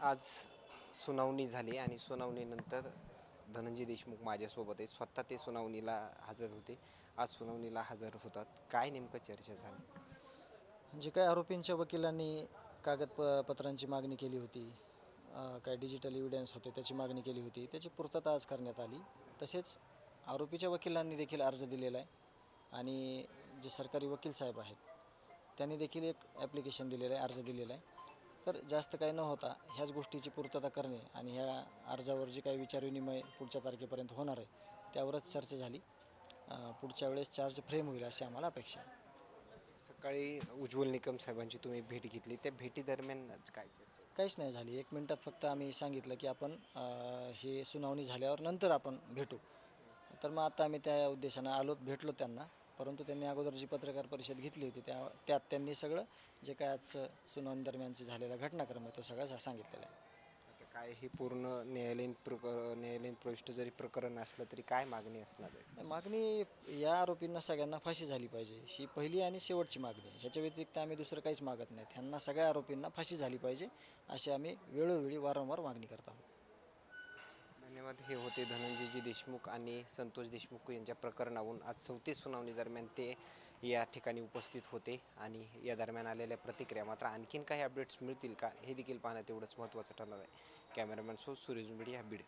आज सुनावणी झाली आणि सुनावणीनंतर धनंजय देशमुख माझ्यासोबत आहे स्वतः ते सुनावणीला हजर होते. आज सुनावणीला हजर होतात. काय नेमकं चर्चा झाली? जे काय आरोपींच्या वकिलांनी कागद प पत्रांची मागणी केली होती. अ, काय डिजिटल एव्हिडन्स होते त्याची मागणी केली होती. त्याची पूर्तता आज करण्यात आली. तसेच आरोपीच्या वकिलांनी देखील अर्ज दिलेला आहे. आणि जे सरकारी वकील साहेब आहेत त्यांनी देखील एक ॲप्लिकेशन दिलेलं आहे अर्ज दिलेला आहे. तर जास्त काही न होता ह्याच गोष्टीची पूर्तता करणे आणि ह्या अर्जावर जे काही विचारविनिमय पुढच्या तारखेपर्यंत होणार आहे त्यावरच चर्चा झाली. पुढच्या वेळेस चार्ज फ्रेम होईल अशी आम्हाला अपेक्षा आहे. सकाळी उज्ज्वल निकम साहेबांची तुम्ही भेट घेतली. त्या भेटीदरम्यान काय काहीच नाही झाली. एक मिनटात फक्त आम्ही सांगितलं की आपण हे सुनावणी झाल्यावर नंतर आपण भेटू. तर मग आता आम्ही त्या उद्देशानं आलो भेटलो त्यांना. परंतु त्यांनी अगोदर जी पत्रकार परिषद घेतली होती त्या त्यात त्यांनी सगळं जे काय आज सुनावणी दरम्यानचं झालेला घटनाक्रम आहे तो सगळा सांगितलेला आहे. आता काय हे पूर्ण न्यायालयीन प्रक न्यायालयीन प्रविष्ट जरी प्रकरण असलं तरी काय मागणी असणार आहे? मागणी या आरोपींना सगळ्यांना फाशी झाली पाहिजे ही पहिली आणि शेवटची मागणी. आहे ह्याच्या व्यतिरिक्त आम्ही दुसरं काहीच मागत नाही. ह्यांना सगळ्या आरोपींना फाशी झाली पाहिजे अशी आम्ही वेळोवेळी वारंवार मागणी करत आहोत. धन्यवाद हे होते धनंजयजी देशमुख आणि संतोष देशमुख यांच्या प्रकरणावरून आज चौथी सुनावणी दरम्यान ते या ठिकाणी उपस्थित होते आणि या दरम्यान आलेल्या प्रतिक्रिया मात्र आणखीन काही अपडेट्स मिळतील का हे देखील पाहणं तेवढंच महत्त्वाचं ठरणार आहे. Cameraman so Suresh media Beed.